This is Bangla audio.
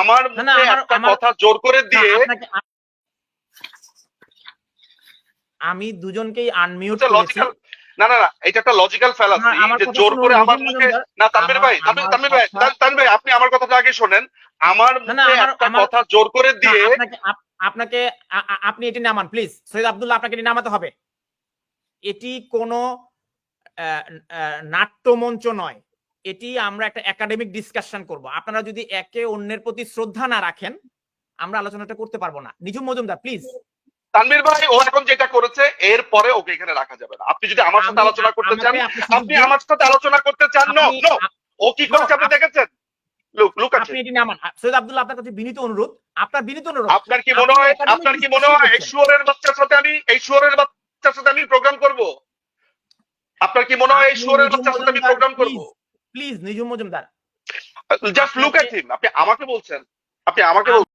আমার মুখে একটা কথা জোর করে দিয়ে আমি দুজনকেই আনমিউট করেছি। না না না এটা একটা লজিক্যাল ফ্যালাসি যে জোর করে আমার মুখে না তানভীর ভাই তানভীর ভাই তানভীর ভাই আপনি আমার কথাটা আগে শোনেন। আমার মুখে একটা কথা জোর করে দিয়ে আপনাকে আপনি এটি নামান প্লিজ সৈয়দ আব্দুল্লাহ আপনাকে এটি নামাতে হবে। এটি কোনো নাট্যমঞ্চ নয়। এটি আমরা একটা একাডেমিক ডিসকাশন করব। আপনারা যদি একে অন্যের প্রতি শ্রদ্ধা না রাখেন আমরা আলোচনাটা করতে পারব না। নিজুম মজুমদার প্লিজ তানভীর ভাই ও এখন যেটা করেছে এর পরে ওকে এখানে রাখা যাবে না। আপনি যদি আমার সাথে আলোচনা করতে চান আপনি আমার সাথে আলোচনা করতে চান নো নো ও কি করেছে আপনি দেখেছেন? আপনি এটি নামান। সৈয়দ আব্দুল্লাহ আপনার কাছে বিনীত অনুরোধ। আপনার বিনীত অনুরোধ। আপনার কি মনে হয় আপনার কি মনে হয় এই। শুয়োরের বাচ্চার সাথে আমি এই শুয়োরের বাচ্চার সাথে আমি প্রোগ্রাম করব? আপনার কি মনে হয় এই শুয়োরের বাচ্চার সাথে আমি প্রোগ্রাম করব? Please Nijum Majumdar just look at him আপনি আমাকে বলছেন। আপনি আমাকে